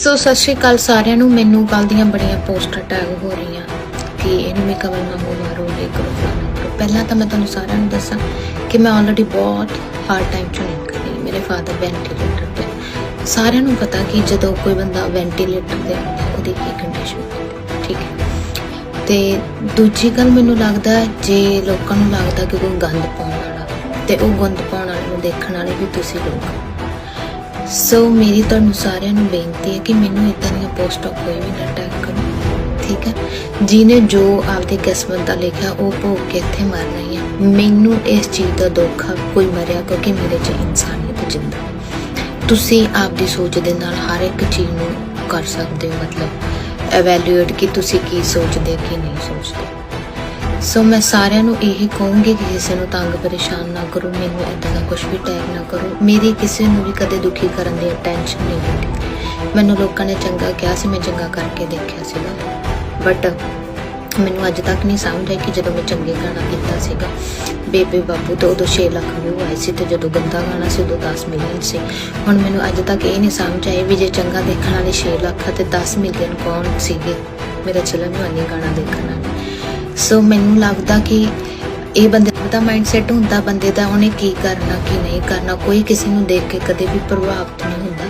ਸੋ ਸਤਿ ਸ਼੍ਰੀ ਅਕਾਲ ਸਾਰਿਆਂ ਨੂੰ। ਮੈਨੂੰ ਕੱਲ ਦੀਆਂ ਬੜੀਆਂ ਪੋਸਟਾਂ ਟੈਗ ਹੋ ਰਹੀਆਂ ਕਿ ਇਹਨੂੰ ਵੀ ਕਵਲ ਵਾਂਗੂ ਮਾਰੋ, ਇਹ ਕਰੋ, ਫਲਾਣਾ ਕਰੋ। ਪਹਿਲਾਂ ਤਾਂ ਮੈਂ ਤੁਹਾਨੂੰ ਸਾਰਿਆਂ ਨੂੰ ਦੱਸਾਂ ਕਿ ਮੈਂ ਆਲਰੇਡੀ ਬਹੁਤ ਹਾਰਡ ਟਾਈਮ ਚੋਂ ਨਿਕਲ ਗਈ ਮੇਰੇ ਫਾਦਰ ਵੈਂਟੀਲੇਟਰ ਤੇ। ਸਾਰਿਆਂ ਨੂੰ ਪਤਾ ਕਿ ਜਦੋਂ ਕੋਈ ਬੰਦਾ ਵੈਂਟੀਲੇਟਰ ਤੇ ਆਉਂਦਾ, ਉਹਦੀ ਕੀ ਕੰਡੀਸ਼ਨ ਠੀਕ ਹੈ? ਤੇ ਦੂਜੀ ਗੱਲ ਮੈਨੂੰ ਲੱਗਦਾ ਜੇ ਲੋਕਾਂ ਨੂੰ ਲੱਗਦਾ ਕਿ ਕੋਈ ਗੰਦ ਪਾਉਣ ਵਾਲਾ, ਤੇ ਉਹ ਗੰਦ ਪਾਉਣ ਵਾਲੇ ਨੂੰ ਦੇਖਣ ਵਾਲੇ ਵੀ ਤੁਸੀਂ ਲੋਕ ਸੋ ਮੇਰੀ ਤੁਹਾਨੂੰ ਸਾਰਿਆਂ ਨੂੰ ਬੇਨਤੀ ਹੈ ਕਿ ਮੈਨੂੰ ਇਦਾਂ ਦੀਆਂ ਪੋਸਟਾਂ ਕੋਈ ਵੀ ਨਾ ਟੈਗ ਕਰੋ, ਠੀਕ ਹੈ? ਜਿਹਨੇ ਜੋ ਆਪਦੀ ਕਿਸਮਤ ਦਾ ਲਿਖਿਆ, ਉਹ ਭੋਗ ਕੇ ਇੱਥੇ ਮਰ ਰਹੀ ਆ ਮੈਨੂੰ ਇਸ ਚੀਜ਼ ਦਾ ਦੁੱਖ ਆ, ਕੋਈ ਮਰਿਆ ਕਿਉਂਕਿ ਮੇਰੇ 'ਚ ਇਨਸਾਨੀਅਤ ਜਿੰਦਾ ਤੁਸੀਂ ਆਪਦੀ ਸੋਚ ਦੇ ਨਾਲ ਹਰ ਇੱਕ ਚੀਜ਼ ਨੂੰ ਕਰ ਸਕਦੇ ਹੋ, ਮਤਲਬ ਐਵੈਲੂਏਟ ਕਿ ਤੁਸੀਂ ਕੀ ਸੋਚਦੇ, ਕੀ ਨਹੀਂ ਸੋਚਦੇ। ਸੋ ਮੈਂ ਸਾਰਿਆਂ ਨੂੰ ਇਹ ਕਹੂੰਗੀ ਕਿ ਕਿਸੇ ਨੂੰ ਤੰਗ, ਪਰੇਸ਼ਾਨ ਨਾ ਕਰੋ, ਮੈਨੂੰ ਇਦਾਂ ਦਾ ਕੁਝ ਵੀ ਟੈਗ ਨਾ ਕਰੋ। ਮੇਰੀ ਕਿਸੇ ਨੂੰ ਵੀ ਕਦੇ ਦੁਖੀ ਕਰਨ ਦੀ ਟੈਨਸ਼ਨ ਨਹੀਂ ਹੁੰਦੀ। ਮੈਨੂੰ ਲੋਕਾਂ ਨੇ ਚੰਗਾ ਕਿਹਾ ਸੀ, ਮੈਂ ਚੰਗਾ ਕਰਕੇ ਦੇਖਿਆ ਸੀਗਾ। ਬਟ ਮੈਨੂੰ ਅੱਜ ਤੱਕ ਨਹੀਂ ਸਮਝ ਆਈ ਕਿ ਜਦੋਂ ਮੈਂ ਚੰਗੇ ਗਾਣਾ ਕੀਤਾ ਸੀਗਾ, ਬੇਬੇ ਬਾਪੂ ਤੋਂ ਉਦੋਂ 6 ਲੱਖ ਵਿਊ ਆਏ ਸੀ ਤੇ ਜਦੋਂ ਗੰਦਾ ਗਾਣਾ ਸੀ, ਉਦੋਂ 10 ਮਿਲੀਅਨ ਸੀ। ਹੁਣ ਮੈਨੂੰ ਅੱਜ ਤੱਕ ਇਹ ਨਹੀਂ ਸਮਝ ਆਈ ਵੀ ਜੇ ਚੰਗਾ ਦੇਖਣ ਵਾਲੇ 6 ਲੱਖ ਤੇ 10 ਮਿਲੀਅਨ ਕੌਣ ਸੀਗੇ? ਮੇਰਾ ਚਲਨ ਵਾਲੀ ਗਾਣਾ ਦੇਖਣਾ ਸੋ ਮੈਨੂੰ ਲੱਗਦਾ ਕਿ ਇਹ ਬੰਦੇ ਦਾ ਮਾਈਂਡਸੈਟ ਹੁੰਦਾ, ਬੰਦੇ ਦਾ ਉਹਨੇ ਕੀ ਕਰਨਾ, ਕੀ ਨਹੀਂ ਕਰਨਾ, ਕੋਈ ਕਿਸੇ ਨੂੰ ਦੇਖ ਕੇ ਕਦੇ ਵੀ ਪ੍ਰਭਾਵਿਤ ਨਹੀਂ ਹੁੰਦਾ।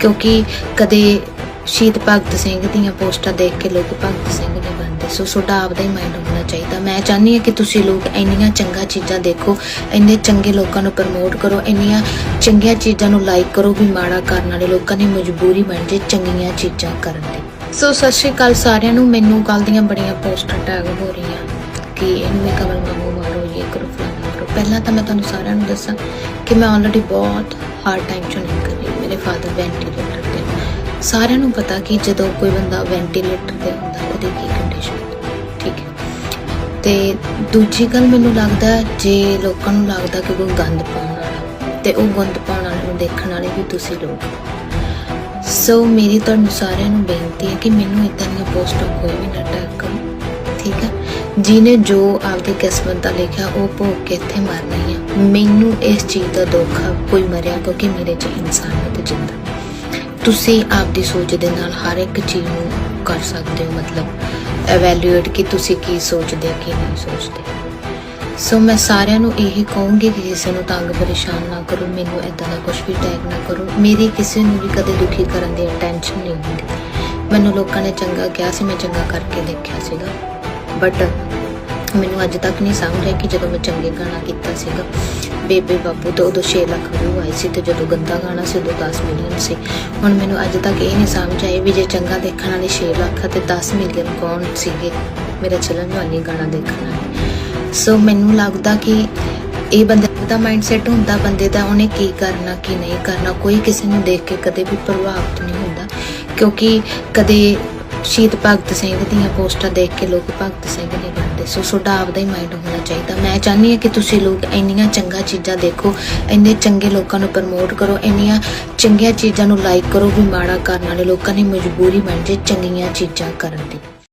ਕਿਉਂਕਿ ਕਦੇ ਸ਼ਹੀਦ ਭਗਤ ਸਿੰਘ ਦੀਆਂ ਪੋਸਟਾਂ ਦੇਖ ਕੇ ਲੋਕ ਭਗਤ ਸਿੰਘ ਨਹੀਂ ਬਣਦੇ। ਸੋ ਤੁਹਾਡਾ ਆਪਦਾ ਹੀ ਮਾਈਂਡ ਹੋਣਾ ਚਾਹੀਦਾ। ਮੈਂ ਚਾਹਨੀ ਹਾਂ ਕਿ ਤੁਸੀਂ ਲੋਕ ਇੰਨੀਆਂ ਚੰਗਾ ਚੀਜ਼ਾਂ ਦੇਖੋ, ਇੰਨੇ ਚੰਗੇ ਲੋਕਾਂ ਨੂੰ ਪ੍ਰਮੋਟ ਕਰੋ, ਇੰਨੀਆਂ ਚੰਗੀਆਂ ਚੀਜ਼ਾਂ ਨੂੰ ਲਾਈਕ ਕਰੋ, ਵੀ ਮਾੜਾ ਕਰਨ ਵਾਲੇ ਲੋਕਾਂ ਦੀ ਮਜਬੂਰੀ ਬਣ ਜੇ ਚੰਗੀਆਂ ਚੀਜ਼ਾਂ ਕਰਨ ਦੀ। ਸੋ ਸਤਿ ਸ਼੍ਰੀ ਅਕਾਲ ਸਾਰਿਆਂ ਨੂੰ। ਮੈਨੂੰ ਕੱਲ ਦੀਆਂ ਬੜੀਆਂ ਪੋਸਟਾਂ ਟੈਗ ਹੋ ਰਹੀਆਂ ਕਿ ਇਹਨੂੰ ਵੀ ਕਵਲ ਵਾਂਗੂ ਮਾਰੋ, ਇਹ ਕਰੋ, ਫਲਾਣਾ ਕਰੋ ਪਹਿਲਾਂ ਤਾਂ ਮੈਂ ਤੁਹਾਨੂੰ ਸਾਰਿਆਂ ਨੂੰ ਦੱਸਾਂ ਕਿ ਮੈਂ ਆਲਰੇਡੀ ਬਹੁਤ ਹਾਰਡ ਟਾਈਮ ਚੋਂ ਨਿਕਲ ਰਹੀ ਮੇਰੇ ਫਾਦਰ ਵੈਂਟੀਲੇਟਰ ਤੇ। ਸਾਰਿਆਂ ਨੂੰ ਪਤਾ ਕਿ ਜਦੋਂ ਕੋਈ ਬੰਦਾ ਵੈਂਟੀਲੇਟਰ ਤੇ ਹੁੰਦਾ, ਉਹਦੀ ਕੀ ਕੰਡੀਸ਼ਨ ਠੀਕ ਹੈ। ਤੇ ਦੂਜੀ ਗੱਲ ਮੈਨੂੰ ਲੱਗਦਾ ਜੇ ਲੋਕਾਂ ਨੂੰ ਲੱਗਦਾ ਕਿ ਕੋਈ ਗੰਦ ਪਾਉਣ ਵਾਲਾ, ਤੇ ਉਹ ਗੰਦ ਪਾਉਣ ਵਾਲੇ ਨੂੰ ਦੇਖਣ ਵਾਲੇ ਵੀ ਤੁਸੀਂ ਲੋਕ ਹੋ। ਸੋ ਮੇਰੀ ਤੁਹਾਨੂੰ ਸਾਰਿਆਂ ਨੂੰ ਬੇਨਤੀ ਹੈ ਕਿ ਮੈਨੂੰ ਇਦਾਂ ਦੀਆਂ ਪੋਸਟਾਂ ਕੋਈ ਵੀ ਨਾ ਟੈਗ ਕਰੋ ਠੀਕ ਹੈ? ਜਿਹਨੇ ਜੋ ਆਪਦੀ ਕਿਸਮਤ ਦਾ ਲਿਖਿਆ, ਉਹ ਭੋਗ ਕੇ ਇੱਥੇ ਮਰਨਾ ਹੀ ਆ ਮੈਨੂੰ ਇਸ ਚੀਜ਼ ਦਾ ਦੁੱਖ ਆ, ਕੋਈ ਮਰਿਆ ਕਿਉਂਕਿ ਮੇਰੇ 'ਚ ਇਨਸਾਨੀਅਤ ਜਿੰਦਾ। ਤੁਸੀਂ ਆਪਦੀ ਸੋਚ ਦੇ ਨਾਲ ਹਰ ਇੱਕ ਚੀਜ਼ ਨੂੰ ਕਰ ਸਕਦੇ ਹੋ, ਮਤਲਬ ਐਵੈਲੂਏਟ ਕਿ ਤੁਸੀਂ ਕੀ ਸੋਚਦੇ ਕੀ ਨਹੀਂ ਸੋਚਦੇ। ਸੋ ਮੈਂ ਸਾਰਿਆਂ ਨੂੰ ਇਹ ਕਹੂੰਗੀ ਕਿ ਕਿਸੇ ਨੂੰ ਤੰਗ ਪਰੇਸ਼ਾਨ ਨਾ ਕਰੋ, ਮੈਨੂੰ ਇਦਾਂ ਦਾ ਕੁਝ ਵੀ ਟੈਗ ਨਾ ਕਰੋ। ਮੇਰੀ ਕਿਸੇ ਨੂੰ ਵੀ ਕਦੇ ਦੁਖੀ ਕਰਨ ਦੀ ਟੈਨਸ਼ਨ ਨਹੀਂ ਹੁੰਦੀ। ਮੈਨੂੰ ਲੋਕਾਂ ਨੇ ਚੰਗਾ ਕਿਹਾ ਸੀ, ਮੈਂ ਚੰਗਾ ਕਰਕੇ ਦੇਖਿਆ ਸੀਗਾ। ਬਟ ਮੈਨੂੰ ਅੱਜ ਤੱਕ ਨਹੀਂ ਸਮਝ ਆਈ ਕਿ ਜਦੋਂ ਮੈਂ ਚੰਗੇ ਗਾਣਾ ਕੀਤਾ ਸੀਗਾ, ਬੇਬੇ ਬਾਪੂ ਤੋਂ ਉਦੋਂ 6 ਲੱਖ ਵਿਊ ਆਏ ਸੀ ਤੇ ਜਦੋਂ ਗੰਦਾ ਗਾਣਾ ਸੀ, ਉਦੋਂ 10 ਮਿਲੀਅਨ ਸੀ। ਹੁਣ ਮੈਨੂੰ ਅੱਜ ਤੱਕ ਇਹ ਨਹੀਂ ਸਮਝ ਆਈ ਵੀ ਜੇ ਚੰਗਾ ਦੇਖਣ ਵਾਲੇ 6 ਲੱਖ ਤੇ 10 ਮਿਲੀਅਨ ਕੌਣ ਸੀਗੇ? ਮੇਰਾ ਚਲਨ ਵਾਲੀ ਗਾਣਾ ਦੇਖਣ ਵਾਲੇ। ਸੋ ਮੈਨੂੰ ਲੱਗਦਾ ਕਿ ਇਹ ਬੰਦੇ ਦਾ ਮਾਈਂਡਸੈਟ ਹੁੰਦਾ, ਬੰਦੇ ਦਾ ਉਹਨੇ ਕੀ ਕਰਨਾ, ਕੀ ਨਹੀਂ ਕਰਨਾ, ਕੋਈ ਕਿਸੇ ਨੂੰ ਦੇਖ ਕੇ ਕਦੇ ਵੀ ਪ੍ਰਭਾਵਿਤ ਨਹੀਂ ਹੁੰਦਾ। ਕਿਉਂਕਿ ਕਦੇ ਸ਼ਹੀਦ ਭਗਤ ਸਿੰਘ ਦੀਆਂ ਪੋਸਟਾਂ ਦੇਖ ਕੇ ਲੋਕ ਭਗਤ ਸਿੰਘ ਨਹੀਂ ਬਣਦੇ। ਸੋ ਤੁਹਾਡਾ ਆਪਦਾ ਹੀ ਮਾਈਂਡ ਹੋਣਾ ਚਾਹੀਦਾ। ਮੈਂ ਚਾਹਨੀ ਹਾਂ ਕਿ ਤੁਸੀਂ ਲੋਕ ਇੰਨੀਆਂ ਚੰਗਾ ਚੀਜ਼ਾਂ ਦੇਖੋ, ਇੰਨੇ ਚੰਗੇ ਲੋਕਾਂ ਨੂੰ ਪ੍ਰਮੋਟ ਕਰੋ, ਇੰਨੀਆਂ ਚੰਗੀਆਂ ਚੀਜ਼ਾਂ ਨੂੰ ਲਾਈਕ ਕਰੋ, ਵੀ ਮਾੜਾ ਕਰਨ ਵਾਲੇ ਲੋਕਾਂ ਦੀ ਮਜਬੂਰੀ ਬਣ ਜੇ ਚੰਗੀਆਂ ਚੀਜ਼ਾਂ ਕਰਨ ਦੀ।